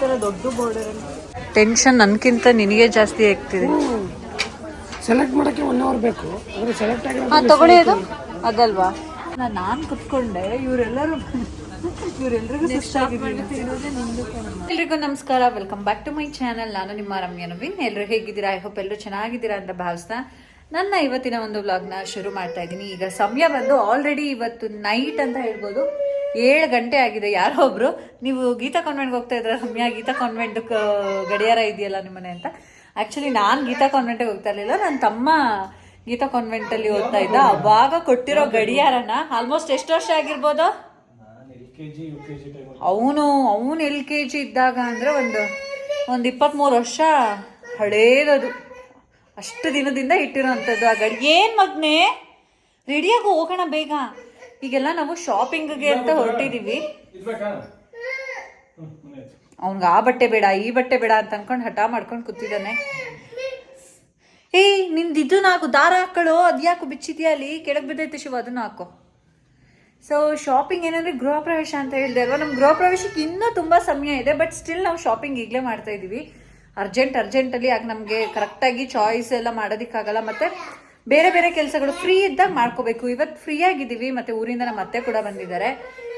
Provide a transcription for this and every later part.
ತರ ದೊಡ್ಡ border tension ನನ್ಕಿಂತ ನಿನಗೆ ಜಾಸ್ತಿ ಆಗ್ತಿದೆ. ಸೆಲೆಕ್ಟ್ ಮಾಡಕ್ಕೆ ಒನ್ ಅವರ್ ಬೇಕು. ಆದ್ರೆ ಸೆಲೆಕ್ಟ್ ಆಗಿರೋ ಹಾ ತಗೊಳ್ಳಿ ಅದು. ಅದಲ್ವಾ? ನಾನು ಕುತ್ಕೊಂಡೆ ಇವರೆಲ್ಲರೂ ಎಲ್ರಿಗೂ ನಮಸ್ಕಾರ. Welcome back to my channel ನಾನು ನಿಮ್ಮ ರಮ್ಯ ನವೀನ್ ಎಲ್ಲರೂ ಹೇಗಿದ್ದೀರಾ? ಐ ಹೋಪ್ ಎಲ್ಲರೂ ಚೆನ್ನಾಗಿದ್ದೀರಾ ಅಂತ ಭಾವಿಸ್ತಾ ನನ್ನ ಇವತ್ತಿನ ಒಂದು ವ್ಲಾಗ್ನ ಶುರು ಮಾಡ್ತಾ ಇದ್ದೀನಿ. ಈಗ ಸಮಯ ಬಂದು ಆಲ್ರೆಡಿ ಇವತ್ತು ನೈಟ್ ಅಂತ ಹೇಳ್ಬೋದು. ಏಳು ಗಂಟೆ ಆಗಿದೆ. ಯಾರೋ ಒಬ್ರು. ನೀವು ಗೀತಾ ಕಾನ್ವೆಂಟ್ಗೆ ಹೋಗ್ತಾ ಇದ್ರೆ ರಮ್ಯಾ ಗೀತಾ ಕಾನ್ವೆಂಟ್ ಗಡಿಯಾರ ಇದೆಯಲ್ಲ ನಿಮ್ಮನೆ ಅಂತ? ಆ್ಯಕ್ಚುಲಿ ನಾನು ಗೀತಾ ಕಾನ್ವೆಂಟಿಗೆ ಹೋಗ್ತಾ ಇರಲಿಲ್ಲ. ನನ್ನ ತಮ್ಮ ಗೀತಾ ಕಾನ್ವೆಂಟಲ್ಲಿ ಓದ್ತಾ ಇದ್ದ. ಅವಾಗ ಕೊಟ್ಟಿರೋ ಗಡಿಯಾರನ ಆಲ್ಮೋಸ್ಟ್ ಎಷ್ಟು ವರ್ಷ ಆಗಿರ್ಬೋದು? ಅವನು ಅವನು ಎಲ್ ಕೆ ಜಿ ಇದ್ದಾಗ ಅಂದರೆ ಒಂದು ಒಂದು ಇಪ್ಪತ್ತ್ಮೂರು ವರ್ಷ ಹಳೇದದು. ಅಷ್ಟು ದಿನದಿಂದ ಇಟ್ಟಿರೋವಂಥದ್ದು ಆ ಗಡಿ ಏನು ಮಗ್ನೆ? ರೆಡಿಯಾಗಿ ಹೋಗೋಣ ಬೇಗ. ಈಗೆಲ್ಲ ನಾವು ಶಾಪಿಂಗ್ಗೆ ಅಂತ ಹೊರಟಿದ್ದೀವಿ ಅವ್ನಿಗೆ ಆ ಬಟ್ಟೆ ಬೇಡ, ಈ ಬಟ್ಟೆ ಬೇಡ ಅಂತ ಅನ್ಕೊಂಡು ಹಠ ಮಾಡ್ಕೊಂಡು ಕೂತಿದ್ದಾನೆ. ಏಯ್ ನಿಂದು ಇದು ಹಾಕು ದಾರ ಹಾಕೊಳ್ಳೋ ಅದ್ಯಾಕು ಬಿಚ್ಚಿದ್ಯಾ ಅಲ್ಲಿ? ಕೆಳಗೆ ಬಿದ್ದೈತೆ ಶಿವ, ಅದನ್ನ ಹಾಕು. ಸೊ ಶಾಪಿಂಗ್ ಏನಂದ್ರೆ ಗೃಹ ಪ್ರವೇಶ ಅಂತ ಹೇಳಿದೆ ಅಲ್ವಾ? ನಮ್ಮ ಗೃಹ ಪ್ರವೇಶಕ್ಕೆ ಇನ್ನೂ ತುಂಬ ಸಮಯ ಇದೆ ಬಟ್ ಸ್ಟಿಲ್ ನಾವು ಶಾಪಿಂಗ್ ಈಗಲೇ ಮಾಡ್ತಾ ಇದ್ದೀವಿ ಅರ್ಜೆಂಟ್ ಅರ್ಜೆಂಟಲ್ಲಿ ಆಗ ನಮಗೆ ಕರೆಕ್ಟಾಗಿ ಚಾಯ್ಸ್ ಎಲ್ಲ ಮಾಡೋದಕ್ಕಾಗಲ್ಲ. ಮತ್ತು ಬೇರೆ ಬೇರೆ ಕೆಲಸಗಳು ಫ್ರೀ ಇದ್ದಾಗ ಮಾಡ್ಕೋಬೇಕು. ಇವತ್ತು ಫ್ರೀ ಆಗಿದ್ದೀವಿ, ಮತ್ತು ಊರಿಂದ ನಮ್ಮ ಅತ್ತೆ ಕೂಡ ಬಂದಿದ್ದಾರೆ.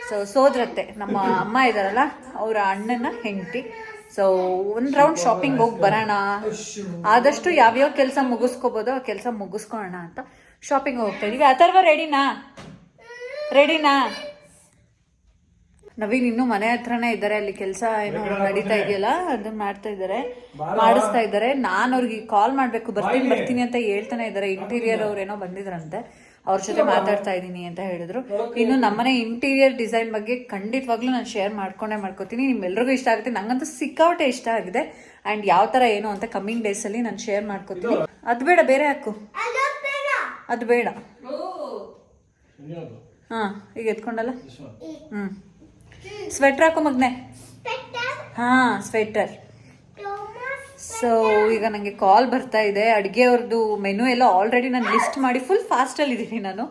ಸೊ ಸೋದ್ರತ್ತೆ. ನಮ್ಮ ಅಮ್ಮ ಇದ್ದಾರಲ್ಲ ಅವರ ಅಣ್ಣನ ಹೆಂಡತಿ. ಸೊ ಒಂದು ರೌಂಡ್ ಶಾಪಿಂಗ್ ಹೋಗಿ ಬರೋಣ. ಆದಷ್ಟು ಯಾವ್ಯಾವ ಕೆಲಸ ಮುಗಿಸ್ಕೋಬೋದು ಆ ಕೆಲಸ ಮುಗಿಸ್ಕೊಳ್ಳೋಣ ಅಂತ ಶಾಪಿಂಗ್ ಹೋಗ್ತಾ ಇದೀವಿ. ಅಥರ್ವ ರೆಡಿನಾ ರೆಡಿನಾ ನವೀನ್ ಇನ್ನು ಮನೆ ಹತ್ರನೇ ಇದ್ದಾರೆ ಅಲ್ಲಿ ಕೆಲಸ ಏನೋ ನಡೀತಾ ಇದೆಯಲ್ಲ ಅದನ್ನ ಮಾಡ್ತಾ ಇದ್ದಾರೆ. ಮಾಡಿಸ್ತಾ ಇದ್ದಾರೆ. ನಾನು ಅವ್ರಿಗೆ ಕಾಲ್ ಮಾಡ್ಬೇಕು ಬರ್ತೀನಿ ಬರ್ತೀನಿ ಅಂತ ಹೇಳ್ತಾನೆ ಇದ್ದಾರೆ. ಇಂಟೀರಿಯರ್ ಅವ್ರು ಏನೋ ಬಂದಿದ್ರಂತೆ. ಅವ್ರ ಜೊತೆ ಮಾತಾಡ್ತಾ ಇದ್ದೀನಿ ಅಂತ ಹೇಳಿದ್ರು. ಇನ್ನು ನಮ್ಮನೆ ಇಂಟೀರಿಯರ್ ಡಿಸೈನ್ ಬಗ್ಗೆ ಖಂಡಿತವಾಗ್ಲೂ ನಾನು ಶೇರ್ ಮಾಡ್ಕೊಂಡೇ ಮಾಡ್ಕೋತೀನಿ. ನಿಮ್ಮೆಲ್ರಿಗೂ ಇಷ್ಟ ಆಗುತ್ತೆ. ನಂಗಂತೂ ಸಿಕ್ಕಾಪಟ್ಟೆ ಇಷ್ಟ ಆಗಿದೆ. ಆ್ಯಂಡ್ ಯಾವ ಥರ ಏನು ಅಂತ ಕಮ್ಮಿಂಗ್ ಡೇಸಲ್ಲಿ ನಾನು ಶೇರ್ ಮಾಡ್ಕೋತೀನಿ. ಅದು ಬೇಡ ಬೇರೆ ಹಾಕು. ಅದು ಬೇಡ. ಹಾಂ ಈಗ ಎತ್ಕೊಂಡಲ್ಲ? ಹ್ಞೂ ಸ್ವೆಟ್ರ್ ಹಾಕೋ ಮಗ್ನೆ? ಹಾಂ ಸ್ವೆಟರ್ ಸೊ ಈಗ ನನಗೆ ಕಾಲ್ ಬರ್ತಾ ಇದೆ. ಅಡುಗೆಯವ್ರದ್ದು ಮೆನು ಎಲ್ಲ ಆಲ್ರೆಡಿ ನಾನು ಲಿಸ್ಟ್ ಮಾಡಿ ಫುಲ್ ಫಾಸ್ಟಲ್ಲಿದ್ದೀನಿ ನಾನು.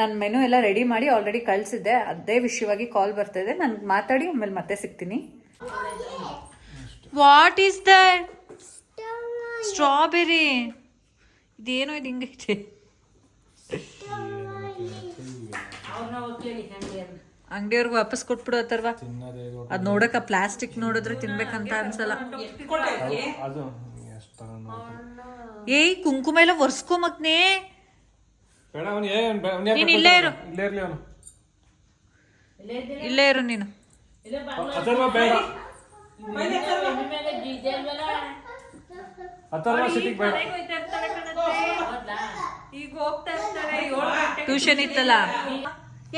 ನನ್ನ ಮೆನು ಎಲ್ಲ ರೆಡಿ ಮಾಡಿ ಆಲ್ರೆಡಿ ಕಳಿಸಿದ್ದೆ. ಅದೇ ವಿಷಯವಾಗಿ ಕಾಲ್ ಬರ್ತಾ ಇದೆ. ನಾನು ಮಾತಾಡಿ ಆಮೇಲೆ ಮತ್ತೆ ಸಿಗ್ತೀನಿ. ವಾಟ್ ಈಸ್ ದ ಸ್ಟ್ರಾಬೆರಿ ಇದೇನೋ ಇದು ಹಿಂಗೈತೆ. ಅಂಗಡಿಯವ್ರಿಗೆ ವಾಪಸ್ ಕೊಟ್ಬಿಡು ಅಥರ್ವ. ಅದ್ ನೋಡಕ ಪ್ಲಾಸ್ಟಿಕ್ ನೋಡಿದ್ರೆ ತಿನ್ಬೇಕಂತ ಅನ್ಸಲ್ಲ. ಏಯ್ ಕುಂಕುಮ ಎಲ್ಲ ಒರ್ಸ್ಕೊ ಮಗ್ನೇ. ನೀನ್ ಇಲ್ಲೇ ಇರು. ಇಲ್ಲೇ ಇರ್ಲಿ ಅವನು. ಇಲ್ಲೇ ಇರು. ನೀನು. ಟ್ಯೂಷನ್ ಇತ್ತಲ್ಲ?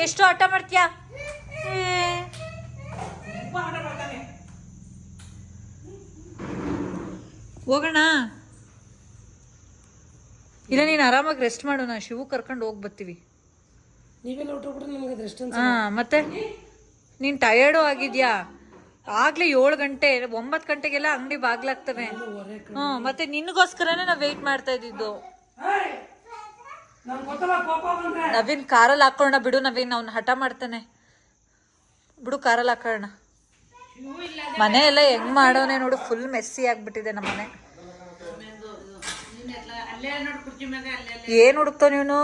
ಎಷ್ಟು ಆಟ ಮಾಡ್ತೀಯಾ? ಹೋಗೋಣ. ಇಲ್ಲ ನೀನು ಆರಾಮಾಗಿ ರೆಸ್ಟ್ ಮಾಡೋಣ ಶಿವು ಕರ್ಕೊಂಡು ಹೋಗಿ ಬರ್ತೀವಿ. ನೀವೆಲ್ಲ ಹೊಟ್ಟೋಗ್ಬಿಟ್ರೆ ನಮಗೆ ರೆಸ್ಟ್ ಹಾ ಮತ್ತೆ? ನೀನ್ ಟಯರ್ಡು ಆಗಿದ್ಯಾ? ಆಗಲೇ ಏಳು ಗಂಟೆ ಒಂಬತ್ತು ಗಂಟೆಗೆಲ್ಲ ಅಂಗಡಿ ಬಾಗ್ಲಾಗ್ತವೆ. ಹ್ಞೂ ಮತ್ತೆ ನಿನಗೋಸ್ಕರನೇ ನಾವ್ ವೆಯ್ಟ್ ಮಾಡ್ತಾ ಇದ್ದಿದ್ದು. ನವೀನ್ ಕಾರಲ್ಲಿ ಹಾಕೋಣ ಬಿಡು ನವೀನ್ ಅವ್ನ ಹಠ ಮಾಡ್ತಾನೆ. ಬಿಡು ಕಾರಲ್ಲಿ ಹಾಕೋಣ ಮನೆ ಎಲ್ಲ ಹೆಂಗ್ ಮಾಡೋನೆ ನೋಡು ಫುಲ್ ಮೆಸ್ಸಿ ಆಗ್ಬಿಟ್ಟಿದೆ ನಮ್ಮ ಮನೆ. ಏನ್ ಹುಡುಕ್ತ ನೀನು?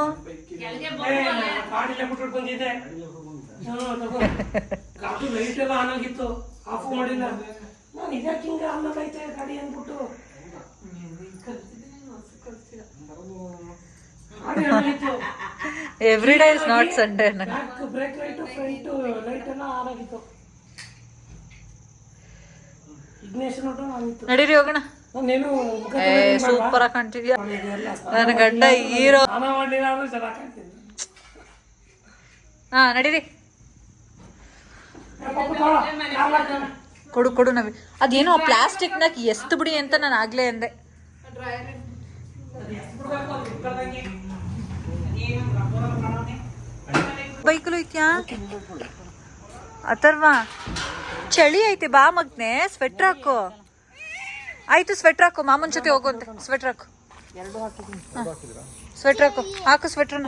Every day is not Sunday break light light ಎಲ್ಲ ಆನ್ ಆಗಿತ್ತು ನಡೀರಿ ಹೋಗೋಣ. ಸೂಪರ್ ಆಗಿ ಕಾಣ್ತಿದ್ಯಾ? ನನ್ನ ಗಂಡ ಹೀರೋ. ಹಾ ನಡೀರಿ. ಕೊಡು ಕೊಡು ನವಿ ಅದೇನೋ ಪ್ಲಾಸ್ಟಿಕ್ನ ಎಷ್ಟು ಬಿಡಿ ಅಂತ ನಾನು ಆಗ್ಲೇ ಅಂದೆ. ಬೈಕಲು ಐತ್ಯಾ ಅಥರ್ವ. ಚಳಿ ಐತೆ ಬಾ ಮಗ್ನೆ ಸ್ವೆಟ್ರ್ ಹಾಕು. ಆಯ್ತು ಸ್ವೆಟ್ರ್ ಹಾಕು ಮಾಮನ್ ಜೊತೆ ಹೋಗುವಂತೆ ಸ್ವೆಟ್ರ್ ಹಾಕು. ಸ್ವೆಟ್ರ್ ಹಾಕು. ಹಾಕು ಸ್ವೆಟ್ರನ್ನ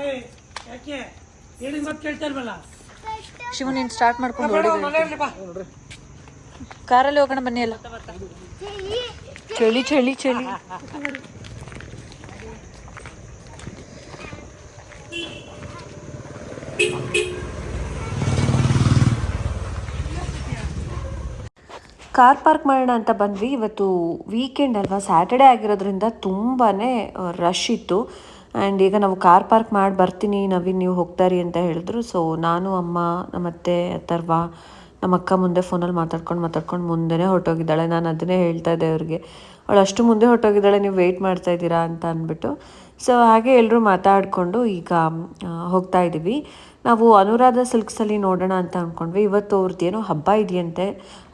ಶಿವ ನೀನು ಸ್ಟಾರ್ಟ್ ಮಾಡ್ಕೊಂಡು ಹೊಡಿ ಕಾರಲ್ಲಿ ಹೋಗೋಣ ಬನ್ನಿ ಎಲ್ಲ. ಚಳಿ ಚಳಿ ಚಳಿ. ಕಾರ್ ಪಾರ್ಕ್ ಮಾಡೋಣ ಅಂತ ಬಂದ್ವಿ. ಇವತ್ತು ವೀಕೆಂಡ್ ಅಲ್ವಾ? ಸ್ಯಾಟರ್ಡೇ ಆಗಿರೋದ್ರಿಂದ ತುಂಬಾ ರಶ್ ಇತ್ತು. ಆ್ಯಂಡ್ ಈಗ ನಾವು ಕಾರ್ ಪಾರ್ಕ್ ಮಾಡಿ ಬರ್ತೀನಿ, ನವೀನ್ ನೀವು ಹೋಗ್ತಾರಿ ಅಂತ ಹೇಳಿದ್ರು. ಸೊ ನಾನು, ಅಮ್ಮ, ನಮ್ಮತ್ತೆ, ಅಥರ್ವ, ನಮ್ಮ ಅಕ್ಕ ಮುಂದೆ ಫೋನಲ್ಲಿ ಮಾತಾಡ್ಕೊಂಡು ಮಾತಾಡ್ಕೊಂಡು ಮುಂದೆನೇ ಹೊರಟೋಗಿದ್ದಾಳೆ. ನಾನು ಅದನ್ನೇ ಹೇಳ್ತಾ ಇದ್ದೆ ಅವ್ರಿಗೆ. ಅವಳು ಅಷ್ಟು ಮುಂದೆ ಹೊರಟೋಗಿದ್ದಾಳೆ, ನೀವು ವೆಯ್ಟ್ ಮಾಡ್ತಾ ಇದ್ದೀರಾ ಅಂತ ಅಂದ್ಬಿಟ್ಟು. ಸೊ ಹಾಗೆ ಎಲ್ಲರೂ ಮಾತಾಡಿಕೊಂಡು ಈಗ ಹೋಗ್ತಾ ಇದ್ದೀವಿ. ನಾವು ಅನುರಾಧ ಸಿಲ್ಕ್ಸಲ್ಲಿ ನೋಡೋಣ ಅಂತ ಅಂದ್ಕೊಂಡ್ವಿ ಇವತ್ತು ಅವ್ರದ್ದು ಏನೋ ಹಬ್ಬ ಇದೆಯಂತೆ.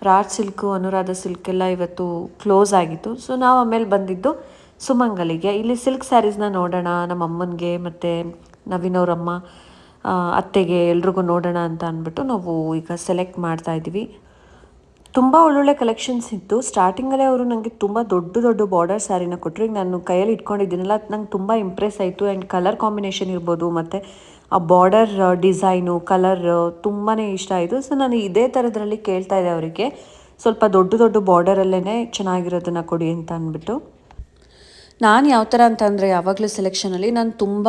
ರಾಜ್ ಸಿಲ್ಕು ಅನುರಾಧ ಸಿಲ್ಕ್ ಎಲ್ಲ ಇವತ್ತು ಕ್ಲೋಸ್ ಆಗಿತ್ತು. ಸೊ ನಾವು ಆಮೇಲೆ ಬಂದಿದ್ದು ಸುಮಂಗಲಿಗೆ. ಇಲ್ಲಿ ಸಿಲ್ಕ್ ಸ್ಯಾರೀಸ್ನ ನೋಡೋಣ ನಮ್ಮ ಅಮ್ಮನಿಗೆ ಮತ್ತು ನವೀನ್ ಅವರಮ್ಮ ಆ, ಅತ್ತೆಗೆ ಎಲ್ರಿಗೂ ನೋಡೋಣ ಅಂತ ಅಂದ್ಬಿಟ್ಟು ನಾವು ಈಗ ಸೆಲೆಕ್ಟ್ ಮಾಡ್ತಾ ಇದ್ದೀವಿ. ತುಂಬ ಒಳ್ಳೊಳ್ಳೆ ಕಲೆಕ್ಷನ್ಸ್ ಇತ್ತು. ಸ್ಟಾರ್ಟಿಂಗಲ್ಲೇ ಅವರು ನನಗೆ ತುಂಬ ದೊಡ್ಡ ದೊಡ್ಡ ಬಾರ್ಡರ್ ಸ್ಯಾರಿನ ಕೊಟ್ಟರು ಈಗ ನಾನು ಕೈಯಲ್ಲಿ ಇಟ್ಕೊಂಡಿದ್ದೀನಲ್ಲ ನಂಗೆ ತುಂಬ ಇಂಪ್ರೆಸ್ ಆಯಿತು. ಆ್ಯಂಡ್ ಕಲರ್ ಕಾಂಬಿನೇಷನ್ ಇರ್ಬೋದು ಮತ್ತು ಆ ಬಾರ್ಡರ್ ಡಿಸೈನು ಕಲರ್ ತುಂಬಾ ಇಷ್ಟ ಆಯಿತು. ಸೊ ನಾನು ಇದೇ ಥರದ್ರಲ್ಲಿ ಕೇಳ್ತಾ ಇದ್ದೆ ಅವರಿಗೆ. ಸ್ವಲ್ಪ ದೊಡ್ಡ ದೊಡ್ಡ ಬಾರ್ಡರಲ್ಲೇ ಚೆನ್ನಾಗಿರೋದನ್ನು ಕೊಡಿ ಅಂತ ಅಂದ್ಬಿಟ್ಟು. ನಾನು ಯಾವ ಥರ ಅಂತಂದರೆ ಯಾವಾಗಲೂ ಸೆಲೆಕ್ಷನಲ್ಲಿ ನಾನು ತುಂಬ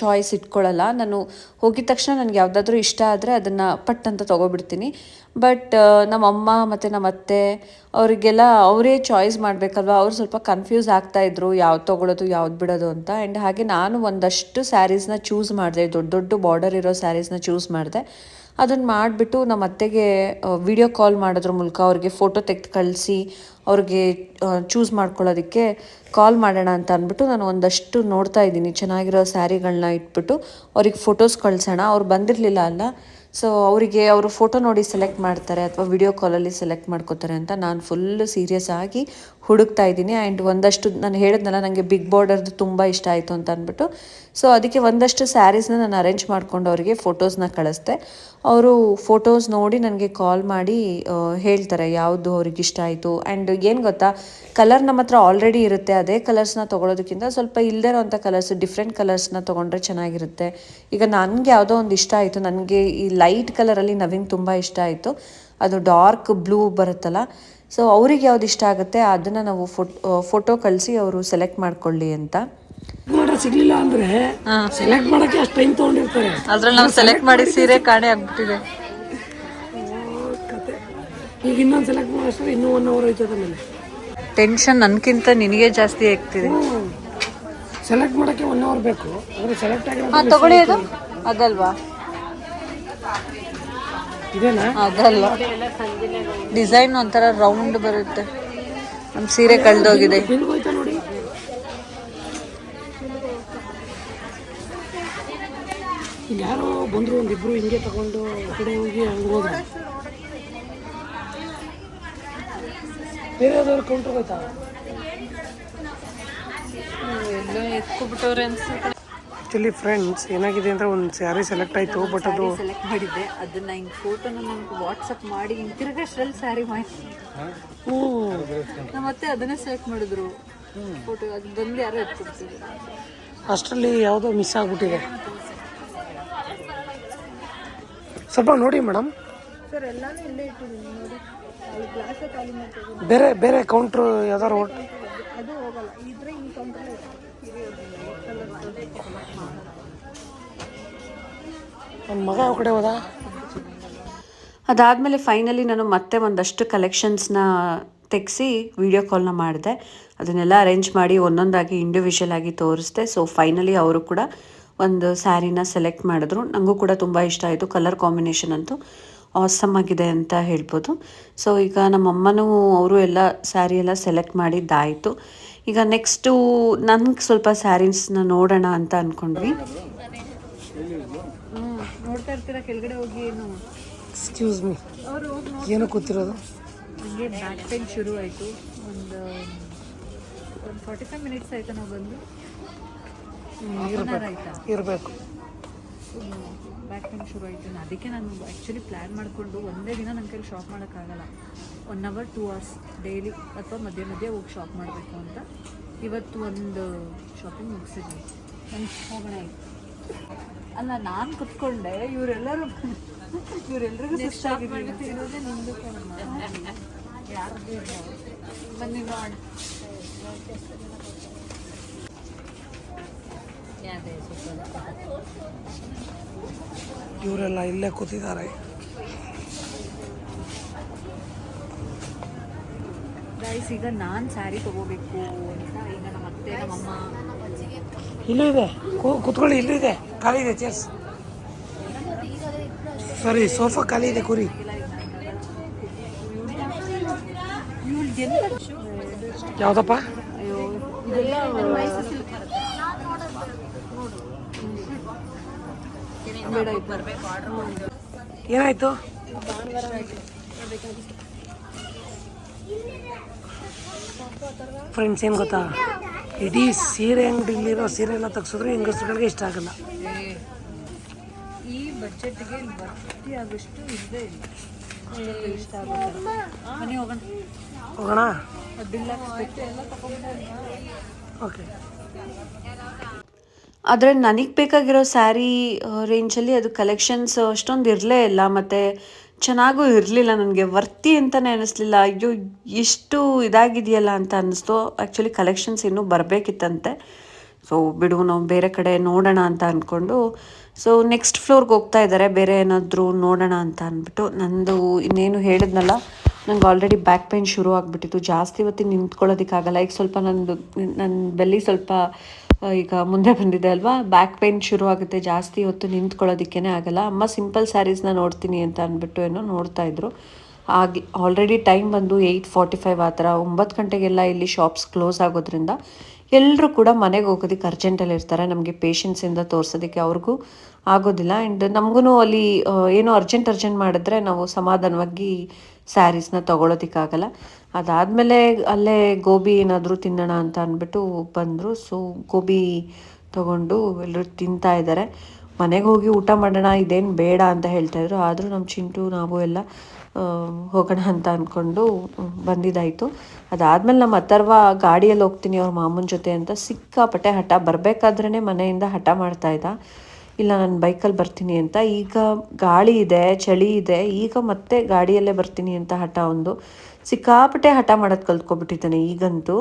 ಚಾಯ್ಸ್ ಇಟ್ಕೊಳ್ಳಲ್ಲ ನಾನು ಹೋಗಿದ ತಕ್ಷಣ ನನಗೆ ಯಾವುದಾದ್ರೂ ಇಷ್ಟ ಆದರೆ ಅದನ್ನು ಪಟ್ ಅಂತ ತೊಗೊಬಿಡ್ತೀನಿ. ಬಟ್ ನಮ್ಮ ಅಮ್ಮ ಮತ್ತು ನಮ್ಮ ಅತ್ತೆ ಅವರಿಗೆಲ್ಲ ಅವರೇ ಚಾಯ್ಸ್ ಮಾಡಬೇಕಲ್ವ? ಅವ್ರು ಸ್ವಲ್ಪ ಕನ್ಫ್ಯೂಸ್ ಆಗ್ತಾಯಿದ್ರು ಯಾವ್ದು ತೊಗೊಳೋದು, ಯಾವ್ದು ಬಿಡೋದು ಅಂತ. ಆ್ಯಂಡ್ ಹಾಗೆ ನಾನು ಒಂದಷ್ಟು ಸ್ಯಾರೀಸ್ನ ಚೂಸ್ ಮಾಡಿದೆ. ದೊಡ್ಡ ದೊಡ್ಡ ಬಾರ್ಡರ್ ಇರೋ ಸ್ಯಾರೀಸ್ನ ಚೂಸ್ ಮಾಡಿದೆ. ಅದನ್ನು ಮಾಡಿಬಿಟ್ಟು ನಮ್ಮ ಅತ್ತೆಗೆ ವಿಡಿಯೋ ಕಾಲ್ ಮಾಡೋದ್ರ ಮೂಲಕ ಅವ್ರಿಗೆ ಫೋಟೋ ತೆಗೆದು ಕಳಿಸಿ, ಅವ್ರಿಗೆ ಚೂಸ್ ಮಾಡ್ಕೊಳ್ಳೋದಕ್ಕೆ ಕಾಲ್ ಮಾಡೋಣ ಅಂತ ಅಂದ್ಬಿಟ್ಟು ನಾನು ಒಂದಷ್ಟು ನೋಡ್ತಾ ಇದ್ದೀನಿ. ಚೆನ್ನಾಗಿರೋ ಸ್ಯಾರಿಗಳನ್ನ ಇಟ್ಬಿಟ್ಟು ಅವ್ರಿಗೆ ಫೋಟೋಸ್ ಕಳಿಸೋಣ. ಅವ್ರು ಬಂದಿರಲಿಲ್ಲ ಅಲ್ಲ. ಸೊ ಅವರಿಗೆ ಅವರು ಫೋಟೋ ನೋಡಿ ಸೆಲೆಕ್ಟ್ ಮಾಡ್ತಾರೆ ಅಥವಾ ವಿಡಿಯೋ ಕಾಲಲ್ಲಿ ಸೆಲೆಕ್ಟ್ ಮಾಡ್ಕೋತಾರೆ ಅಂತ. ನಾನು ಫುಲ್ ಸೀರಿಯಸ್ ಆಗಿ ಹುಡುಕ್ತಾ ಇದ್ದೀನಿ. ಆ್ಯಂಡ್ ಒಂದಷ್ಟು ನಾನು ಹೇಳಿದ್ನಲ್ಲ ನನಗೆ ಬಿಗ್ ಬಾರ್ಡರ್ದು ತುಂಬ ಇಷ್ಟ ಆಯಿತು ಅಂತ ಅಂದ್ಬಿಟ್ಟು. ಸೊ ಅದಕ್ಕೆ ಒಂದಷ್ಟು ಸ್ಯಾರೀಸ್ನ ನಾನು ಅರೇಂಜ್ ಮಾಡ್ಕೊಂಡು ಅವರಿಗೆ ಫೋಟೋಸ್ನ ಕಳಿಸ್ದೆ. ಅವರು ಫೋಟೋಸ್ ನೋಡಿ ನನಗೆ ಕಾಲ್ ಮಾಡಿ ಹೇಳ್ತಾರೆ ಯಾವುದು ಅವ್ರಿಗೆ ಇಷ್ಟ ಆಯಿತು. ಆ್ಯಂಡ್ ಏನು ಗೊತ್ತಾ ಕಲರ್ ನಮ್ಮ ಹತ್ರ ಆಲ್ರೆಡಿ ಇರುತ್ತೆ. ಅದೇ ಕಲರ್ಸ್ನ ತೊಗೊಳೋದಕ್ಕಿಂತ ಸ್ವಲ್ಪ ಇಲ್ಲದೇ ಇರೋವಂಥ ಕಲರ್ಸ್ ಡಿಫ್ರೆಂಟ್ ಕಲರ್ಸ್ನ ತೊಗೊಂಡ್ರೆ ಚೆನ್ನಾಗಿರುತ್ತೆ. ಈಗ ನನಗೆ ಯಾವುದೋ ಒಂದು ಇಷ್ಟ ಆಯಿತು. ನನಗೆ ಈ ಲೈಟ್ ಕಲರಲ್ಲಿ ನವಿಂಗ್ ತುಂಬ ಇಷ್ಟ ಆಯಿತು. ಅದು ಡಾರ್ಕ್ ಬ್ಲೂ ಬರುತ್ತಲ್ಲ ಸೊ ಅವ್ರಿಗೆ ಯಾವ್ದು ಇಷ್ಟ ಆಗುತ್ತೆ ಅದನ್ನು ನಾವು ಫೋಟೋ ಫೋಟೋ ಕಳಿಸಿ ಅವರು ಸೆಲೆಕ್ಟ್ ಮಾಡ್ಕೊಳ್ಳಿ ಅಂತ. ಮಾಡ್ರೆ ಸಿಗ್ಲಿಲ್ಲ ಅಂದ್ರೆ ಸೆಲೆಕ್ಟ್ ಮಾಡಕ್ಕೆ ಅಷ್ಟು ಟೈಮ್ ತಗೊಂಡಿರ್ತಾರೆ. ಅದ್ರಲ್ಲಿ ನಾವು ಸೆಲೆಕ್ಟ್ ಮಾಡಿ ಸೀರೆ ಕಾಣೆ ಆಗ್ಬಿಟ್ಟಿದೆ. ಈಗ ಇನ್ನೊಂದು ಸೆಲೆಕ್ಟ್ ಮಾಡೋಷ್ಟರಲ್ಲಿ ಇನ್ನೂ ಒನ್ ಅವರ್ ಹೋಯ್ತದ ಮೇಲೆ. ಟೆನ್ಷನ್ ನನ್ಕಿಂತ ನಿನಗೆ ಜಾಸ್ತಿ ಆಗ್ತಿದೆ. ಸೆಲೆಕ್ಟ್ ಮಾಡಕ್ಕೆ ಒನ್ ಅವರ್ ಬೇಕು. ಆದ್ರೆ ಸೆಲೆಕ್ಟ್ ಆಗಿ ತಗೊಳ್ಳಿ ಅದು. ಅದಲ್ವಾ? ಅದಲ್ಲ. ಡಿಸೈನ್ ಒಂಥರ ರೌಂಡ್ ಬರುತ್ತೆ. ನಮ್ಮ ಸೀರೆ ಕಳ್ದೋಗಿದೆ. ಯಾರೋ ಬಂದ್ರು ಒಂದಿಬ್ರು ಹಿಂಗೆ ತಗೊಂಡು ಕಡೆ ಹೋಗಿ ಹಂಗೆ ಹೋದ್ರು. ಬೇರೆ ಯಾವ್ದಾದ್ರು ಕೌಂಟರ್ ಹೋಯ್ತಾ ಎತ್ಕೊಬಿಟ್ಟವ್ರೆ ಅನ್ಸುತ್ತೆ. ಆ್ಯಕ್ಚುಲಿ ಫ್ರೆಂಡ್ಸ್ ಏನಾಗಿದೆ ಅಂದರೆ ಒಂದು ಸ್ಯಾರಿ ಸೆಲೆಕ್ಟ್ ಆಯಿತು ಬಟ್ ಅದು ಸೆಲೆಕ್ಟ್ ಮಾಡಿದ್ದೆ. ಅದನ್ನ ಹಿಂಗೆ ಫೋಟೋನ ನನಗೆ ವಾಟ್ಸಪ್ ಮಾಡಿ ಹಿಂಗೆ ಶ್ರಲ್ ಸ್ಯಾರಿ ಮಾಡಿ ಹ್ಞೂ ನಮ್ಮ ಮತ್ತೆ ಅದನ್ನೇ ಸೆಲೆಕ್ಟ್ ಮಾಡಿದ್ರು. ಫೋಟೋ ಅದು ಬಂದು ಯಾರೋ ಎತ್ಕೊಬಿಟ್ಟಿದ್ರು ಅಷ್ಟರಲ್ಲಿ ಯಾವುದೋ ಮಿಸ್ ಆಗಿಬಿಟ್ಟಿದೆ. ಸ್ವಲ್ಪ ನೋಡಿ ಮೇಡಮ್ ಬೇರೆ ಬೇರೆ ಕೌಂಟ್ರು ಯಾವ್ದಾರು ಒಟ್ಟು ನನ್ನ ಮಗ ಯಾವ ಕಡೆ ಹೋದ? ಅದಾದಮೇಲೆ ಫೈನಲಿ ನಾನು ಮತ್ತೆ ಒಂದಷ್ಟು ಕಲೆಕ್ಷನ್ಸ್ನ ತೆಗೆಸಿ ವಿಡಿಯೋ ಕಾಲ್ನ ಮಾಡಿದೆ. ಅದನ್ನೆಲ್ಲ ಅರೇಂಜ್ ಮಾಡಿ ಒಂದೊಂದಾಗಿ ಇಂಡಿವಿಜುವಲ್ ಆಗಿ ತೋರಿಸ್ದೆ. ಸೊ ಫೈನಲಿ ಅವರು ಕೂಡ ಒಂದು ಸ್ಯಾರಿನ ಸೆಲೆಕ್ಟ್ ಮಾಡಿದ್ರು. ನನಗೂ ಕೂಡ ತುಂಬ ಇಷ್ಟ ಆಯಿತು. ಕಲರ್ ಕಾಂಬಿನೇಷನ್ ಅಂತೂ ಆಸಮ್ ಆಗಿದೆ ಅಂತ ಹೇಳ್ಬೋದು. ಸೊ ಈಗ ನಮ್ಮಮ್ಮನೂ ಅವರು ಎಲ್ಲ ಸ್ಯಾರಿ ಎಲ್ಲ ಸೆಲೆಕ್ಟ್ ಮಾಡಿದ್ದಾಯಿತು. ಈಗ ನೆಕ್ಸ್ಟು ನನಗೆ ಸ್ವಲ್ಪ ಸ್ಯಾರೀಸ್ನ ನೋಡೋಣ ಅಂತ ಅಂದ್ಕೊಂಡ್ವಿ ನೋಡ್ತಾ ಇರ್ತೀರಾ? ಕೆಳಗಡೆ ಹೋಗಿ ಏನು? ಎಕ್ಸ್ಕ್ಯೂಸ್ ಮೀ ಏನು ಕೂತಿರೋದು? ಹಂಗೆ ಬ್ಯಾಕ್ ಪೇನ್ ಶುರು ಆಯಿತು. ಒಂದು ಒಂದು ಫಾರ್ಟಿ ಫೈವ್ ಮಿನಿಟ್ಸ್ ಆಯ್ತಾ ನಾವು ಬಂದು. ಇರಬೇಕು. ಬ್ಯಾಕ್ ಪೇನ್ ಶುರು ಆಯಿತು. ಅದಕ್ಕೆ ನಾನು ಆ್ಯಕ್ಚುಲಿ ಪ್ಲ್ಯಾನ್ ಮಾಡಿಕೊಂಡು ಒಂದೇ ದಿನ ನನ್ನ ಕೈಲಿ ಶಾಪ್ ಮಾಡೋಕ್ಕಾಗಲ್ಲ. One hour two hours daily ಅಥವಾ ಮಧ್ಯೆ ಮಧ್ಯೆ ಹೋಗಿ ಶಾಪ್ ಮಾಡಬೇಕು ಅಂತ. ಇವತ್ತು ಒಂದು ಶಾಪಿಂಗ್ ಮುಗಿಸಿದ್ವಿ. ನಂಗೆ ಹೋಗೋಣ ಆಯ್ತು. ಅಲ್ಲ ನಾನು ಕುತ್ಕೊಂಡೆ ಇವರೆಲ್ಲರೂ ಇವರೆಲ್ಲರಿಗೂ ಸುಸ್ತಾಗಿದೆ ಬನ್ನಿ ನೋಡ ಇವರೆಲ್ಲ ಇಲ್ಲೇ ಕೂತಿದ್ದಾರೆ. ಗೈಸ್ ಈಗ ನಾನು ಸ್ಯಾರಿ ತಗೋಬೇಕು ಅಂತ ಈಗ ನಮ್ಮ ಅತ್ತೆ ನಮ್ಮಮ್ಮ ಇಲ್ಲೂ ಇದೆ. ಕುತ್ಕೊಳ್ಳಿ ಕೂತ್ಕೊಳ್ಳಿ, ಇಲ್ಲೂ ಇದೆ. ಖಾಲಿ ಇದೆ ಚೇರ್ಸ್ ಸರಿ ಸೋಫಾ ಖಾಲಿ ಇದೆ, ಕುರಿ. ಯಾವ್ದಪ್ಪ? ಏನಾಯ್ತು? ಫ್ರೆಂಡ್ಸ್ ಏನು ಗೊತ್ತಾ? ಇಡೀ ಸೀರೆ ಅಂಗಡಿಲಿರೋ ಸೀರೆ ಎಲ್ಲ ತೆಗ್ಸಿದ್ರು ಹೆಂಗಸ್ರುಗಳಿಗೆ ಇಷ್ಟ ಆಗಲ್ಲ. ಈ ಬಜೆಟ್ಗೆ ಭರ್ತಿ ಆಗೋಷ್ಟು ಇಲ್ಲದೆ ಇಲ್ಲ. ನನಗೆ ಇಷ್ಟ ಆಗುತ್ತೆ ಮನೆ ಹೋಗೋಣ. ಹೋಗೋಣ? ಬಿಲ್ ಹಾಕ್ಸ್ಬಿಟ್ಟು ಎಲ್ಲ ತಗೊಂಡ್ಬಿಟ್ಟು ಓಕೆ. ಆದರೆ ನನಗೆ ಬೇಕಾಗಿರೋ ಸ್ಯಾರಿ ರೇಂಜಲ್ಲಿ ಅದು ಕಲೆಕ್ಷನ್ಸ್ ಅಷ್ಟೊಂದು ಇರಲೇ ಇಲ್ಲ. ಮತ್ತು ಚೆನ್ನಾಗೂ ಇರಲಿಲ್ಲ, ನನಗೆ ವರ್ತಿ ಅಂತಲೇ ಅನ್ನಿಸ್ಲಿಲ್ಲ ಅಯ್ಯೋ ಎಷ್ಟು ಇದಾಗಿದೆಯಲ್ಲ ಅಂತ ಅನ್ನಿಸ್ತು. ಆ್ಯಕ್ಚುಲಿ ಕಲೆಕ್ಷನ್ಸ್ ಇನ್ನೂ ಬರಬೇಕಿತ್ತಂತೆ. ಸೊ ಬಿಡು, ನಾವು ಬೇರೆ ಕಡೆ ನೋಡೋಣ ಅಂತ ಅಂದ್ಕೊಂಡು ಸೊ ನೆಕ್ಸ್ಟ್ ಫ್ಲೋರ್ಗೆ ಹೋಗ್ತಾ ಇದ್ದಾರೆ. ಬೇರೆ ಏನಾದರೂ ನೋಡೋಣ ಅಂತ ಅಂದ್ಬಿಟ್ಟು. ನಂದು ಇನ್ನೇನು ಹೇಳಿದ್ನಲ್ಲ, ನಂಗೆ ಆಲ್ರೆಡಿ ಬ್ಯಾಕ್ ಪೇನ್ ಶುರು ಆಗಿಬಿಟ್ಟಿತ್ತು ಜಾಸ್ತಿ ಹೊತ್ತಿಗೆ ನಿಂತ್ಕೊಳ್ಳೋದಕ್ಕಾಗಲ್ಲ. ಈಗ ಸ್ವಲ್ಪ ನಂದು ನನ್ನ ಬೆಲ್ಲಿ ಸ್ವಲ್ಪ ಈಗ ಮುಂದೆ ಬಂದಿದೆ ಅಲ್ವಾ? ಬ್ಯಾಕ್ ಪೇನ್ ಶುರು ಆಗುತ್ತೆ ಜಾಸ್ತಿ ಹೊತ್ತು ನಿಂತ್ಕೊಳ್ಳೋದಕ್ಕೇ ಆಗಲ್ಲ. ಅಮ್ಮ ಸಿಂಪಲ್ ಸ್ಯಾರೀಸ್ನ ನೋಡ್ತೀನಿ ಅಂತ ಅಂದ್ಬಿಟ್ಟು ಏನೋ ನೋಡ್ತಾ ಇದ್ರು. ಆಗಿ ಆಲ್ರೆಡಿ ಟೈಮ್ ಬಂದು ಏಯ್ಟ್ ಫಾರ್ಟಿ ಫೈವ್ ಆ ಥರ, ಒಂಬತ್ತು ಗಂಟೆಗೆಲ್ಲ ಇಲ್ಲಿ ಶಾಪ್ಸ್ ಕ್ಲೋಸ್ ಆಗೋದ್ರಿಂದ ಎಲ್ಲರೂ ಕೂಡ ಮನೆಗೆ ಹೋಗೋದಕ್ಕೆ ಅರ್ಜೆಂಟಲ್ಲಿ ಇರ್ತಾರೆ. ನಮಗೆ ಪೇಷನ್ಸಿಂದ ತೋರಿಸೋದಕ್ಕೆ ಅವ್ರಿಗೂ ಆಗೋದಿಲ್ಲ. ಆ್ಯಂಡ್ ನಮಗೂ ಅಲ್ಲಿ ಏನೋ ಅರ್ಜೆಂಟ್ ಅರ್ಜೆಂಟ್ ಮಾಡಿದ್ರೆ ನಾವು ಸಮಾಧಾನವಾಗಿ ಸ್ಯಾರೀಸ್ನ ತೊಗೊಳೋದಕ್ಕಾಗಲ್ಲ. ಅದಾದಮೇಲೆ ಅಲ್ಲೇ ಗೋಬಿ ಏನಾದರೂ ತಿನ್ನೋಣ ಅಂತ ಅಂದ್ಬಿಟ್ಟು ಬಂದರು. ಸೊ ಗೋಬಿ ತಗೊಂಡು ಎಲ್ಲರೂ ತಿಂತಾ ಇದ್ದಾರೆ. ಮನೆಗೆ ಹೋಗಿ ಊಟ ಮಾಡೋಣ, ಇದೇನು ಬೇಡ ಅಂತ ಹೇಳ್ತಾಯಿದ್ರು ಆದರೂ ನಮ್ಮ ಚಿಂಟು, ನಾವು ಎಲ್ಲ ಹೋಗೋಣ ಅಂತ ಅಂದ್ಕೊಂಡು ಬಂದಿದ್ದಾಯಿತು. ಅದಾದಮೇಲೆ ನಮ್ಮ ಅಥರ್ವ ಗಾಡಿಯಲ್ಲಿ ಹೋಗ್ತೀನಿ ಅವ್ರ ಮಾಮನ ಜೊತೆ ಅಂತ ಸಿಕ್ಕಾಪಟ್ಟೆ ಹಠ. ಬರಬೇಕಾದ್ರೇ ಮನೆಯಿಂದ ಹಠ ಮಾಡ್ತಾ ಇದ್ದ. ಇಲ್ಲ, ನಾನು ಬೈಕಲ್ಲಿ ಬರ್ತೀನಿ ಅಂತ. ಈಗ ಗಾಳಿ ಇದೆ, ಚಳಿ ಇದೆ. ಈಗ ಮತ್ತೆ ಗಾಡಿಯಲ್ಲೇ ಬರ್ತೀನಿ ಅಂತ ಹಠ ಒಂದು. ಸಿಕ್ಕಾಪಟ್ಟೆ ಹಠ ಮಾಡೋದು ಕಲ್ತ್ಕೊಬಿಟ್ಟಿದ್ದಾನೆ ಈಗಂತೂ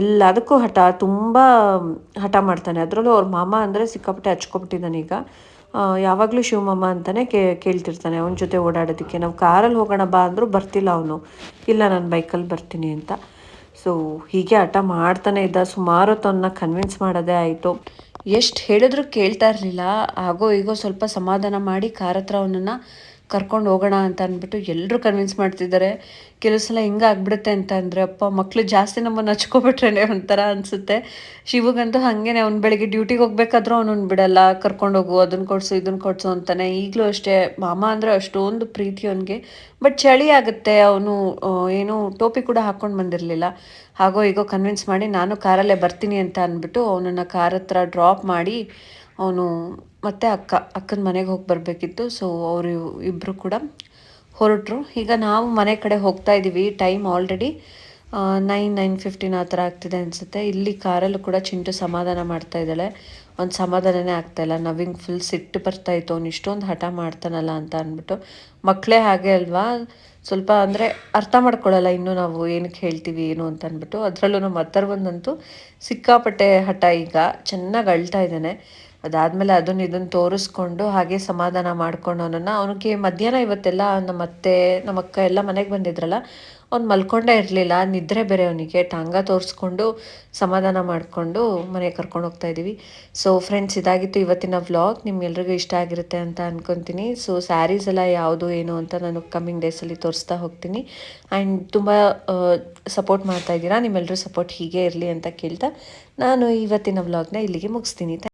ಎಲ್ಲದಕ್ಕೂ ಹಠ, ತುಂಬ ಹಠ ಮಾಡ್ತಾನೆ. ಅದರಲ್ಲೂ ಅವ್ರ ಮಾಮ ಅಂದರೆ ಸಿಕ್ಕಾಪಟ್ಟೆ ಹಚ್ಕೊಬಿಟ್ಟಿದ್ದಾನೆ ಈಗ. ಯಾವಾಗಲೂ ಶಿವಮಮ್ಮ ಅಂತಲೇ ಕೇ, ಕೇಳ್ತಿರ್ತಾನೆ. ಅವನ ಜೊತೆ ಓಡಾಡೋದಕ್ಕೆ. ನಾವು ಕಾರಲ್ಲಿ ಹೋಗೋಣ ಬಾ ಅಂದರೂ ಬರ್ತಿಲ್ಲ ಅವನು. ಇಲ್ಲ, ನಾನು ಬೈಕಲ್ಲಿ ಬರ್ತೀನಿ ಅಂತ. ಸೊ ಹೀಗೆ ಹಠ ಮಾಡ್ತಾನೆ ಇದ್ದ. ಸುಮಾರು ತನ್ನ ಕನ್ವಿನ್ಸ್ ಮಾಡೋದೇ ಆಯಿತು. ಎಷ್ಟು ಹೇಳಿದ್ರು ಕೇಳ್ತಾ ಇರಲಿಲ್ಲ. ಆಗೋ, ಈಗೋ ಸ್ವಲ್ಪ ಸಮಾಧಾನ ಮಾಡಿ ಕಾರ್ ಹತ್ರ ಅವನನ್ನು ಕರ್ಕೊಂಡು ಹೋಗೋಣ ಅಂತ ಅಂದ್ಬಿಟ್ಟು ಎಲ್ಲರೂ ಕನ್ವಿನ್ಸ್ ಮಾಡ್ತಿದ್ದಾರೆ. ಕೆಲವು ಸಲ ಹಿಂಗೆ ಆಗ್ಬಿಡುತ್ತೆ ಅಂತ ಅಂದರೆ, ಅಪ್ಪ ಮಕ್ಕಳು ಜಾಸ್ತಿ ನಮ್ಮನ್ನು ಹಚ್ಕೊಬಿಟ್ರೆ ಒಂಥರ ಅನಿಸುತ್ತೆ. ಶಿವಗಂತೂ ಹಾಗೇನೆ, ಅವ್ನು ಬೆಳಗ್ಗೆ ಡ್ಯೂಟಿಗೆ ಹೋಗ್ಬೇಕಾದ್ರೂ ಅವನನ್ನು ಬಿಡಲ್ಲ. ಕರ್ಕೊಂಡು ಹೋಗು ಅದನ್ನು ಕೊಡಿಸು ಇದನ್ನು ಕೊಡಿಸು ಅಂತಾನೆ. ಈಗಲೂ ಅಷ್ಟೇ, ಮಾಮ ಅಂದರೆ ಅಷ್ಟೊಂದು ಪ್ರೀತಿ ಅವನಿಗೆ. ಬಟ್ ಚಳಿ ಆಗುತ್ತೆ, ಅವನು ಏನು ಟೋಪಿ ಕೂಡ ಹಾಕ್ಕೊಂಡು ಬಂದಿರಲಿಲ್ಲ. ಹಾಗೋ ಈಗೋ ಕನ್ವಿನ್ಸ್ ಮಾಡಿ, ನಾನು ಕಾರಲ್ಲೇ ಬರ್ತೀನಿ ಅಂತ ಅಂದ್ಬಿಟ್ಟು ಅವನನ್ನು ಕಾರ್ ಹತ್ರ ಡ್ರಾಪ್ ಮಾಡಿ, ಅವನು ಮತ್ತೆ ಅಕ್ಕ, ಅಕ್ಕನ ಮನೆಗೆ ಹೋಗಿ ಬರಬೇಕಿತ್ತು. ಸೊ ಅವರು ಇಬ್ಬರು ಕೂಡ ಹೊರಟರು. ಈಗ ನಾವು ಮನೆ ಕಡೆ ಹೋಗ್ತಾ ಇದ್ದೀವಿ time already nine nine fifteen ಆ ಥರ ಆಗ್ತಿದೆ ಅನಿಸುತ್ತೆ. ಇಲ್ಲಿ ಕಾರಲ್ಲೂ ಕೂಡ ಚಿಂಟು ಸಮಾಧಾನ ಮಾಡ್ತಾ ಇದ್ದಾಳೆ. ಒಂದು ಸಮಾಧಾನನೇ ಇಲ್ಲ. ನವಿಂಗ್ ಫುಲ್ ಸಿಟ್ಟು ಬರ್ತಾ ಇತ್ತು. ಅವ್ನು ಇಷ್ಟೊಂದು ಹಠ ಮಾಡ್ತಾನಲ್ಲ ಅಂತ ಅಂದ್ಬಿಟ್ಟು. ಮಕ್ಕಳೇ ಹಾಗೆ ಅಲ್ವಾ? ಸ್ವಲ್ಪ ಅಂದರೆ ಅರ್ಥ ಮಾಡ್ಕೊಳ್ಳಲ್ಲ ಇನ್ನೂ ನಾವು ಏನಕ್ಕೆ ಹೇಳ್ತೀವಿ, ಏನು ಅಂತ ಅಂದ್ಬಿಟ್ಟು. ಅದರಲ್ಲೂ ನಮ್ಮ ಅತ್ತರ್ವಂದಂತೂ ಸಿಕ್ಕಾಪಟ್ಟೆ ಹಠ ಈಗ. ಚೆನ್ನಾಗಿ ಅಳ್ತಾ ಇದ್ದಾನೆ. ಅದಾದಮೇಲೆ ಅದನ್ನ ಇದನ್ನು ತೋರಿಸ್ಕೊಂಡು ಹಾಗೆ ಸಮಾಧಾನ ಮಾಡ್ಕೊಂಡು ಅವನನ್ನು ಅವನಿಗೆ ಮಧ್ಯಾಹ್ನ ಇವತ್ತೆಲ್ಲ ನಮ್ಮ ಅತ್ತೆ, ನಮ್ಮ ಅಕ್ಕ ಎಲ್ಲ ಮನೆಗೆ ಬಂದಿದ್ರಲ್ಲ, ಅವ್ನು ಮಲ್ಕೊಂಡೇ ಇರಲಿಲ್ಲ, ನಿದ್ರೆ ಬೇರೆ ಅವನಿಗೆ. ಟಾಂಗ ತೋರಿಸ್ಕೊಂಡು ಸಮಾಧಾನ ಮಾಡಿಕೊಂಡು ಮನೆಗೆ ಕರ್ಕೊಂಡು ಹೋಗ್ತಾ ಇದ್ದೀವಿ ಸೊ ಫ್ರೆಂಡ್ಸ್ ಇದಾಗಿತ್ತು ಇವತ್ತಿನ ವ್ಲಾಗ್ ನಿಮ್ಗೆಲ್ರಿಗೂ ಇಷ್ಟ ಆಗಿರುತ್ತೆ ಅಂತ ಅನ್ಕೊತೀನಿ. ಸೊ ಸ್ಯಾರೀಸ್ ಎಲ್ಲ ಯಾವುದು, ಏನು ಅಂತ ನಾನು ಕಮ್ಮಿಂಗ್ ಡೇಸಲ್ಲಿ ತೋರಿಸ್ತಾ ಹೋಗ್ತೀನಿ. ಆ್ಯಂಡ್ ತುಂಬ ಸಪೋರ್ಟ್ ಮಾಡ್ತಾ ಇದ್ದೀರಾ? ನಿಮ್ಮೆಲ್ಲರೂ ಸಪೋರ್ಟ್ ಹೀಗೆ ಇರಲಿ ಅಂತ ಕೇಳ್ತಾ ನಾನು ಇವತ್ತಿನ ವ್ಲಾಗ್ನ ಇಲ್ಲಿಗೆ ಮುಗಿಸ್ತೀನಿ.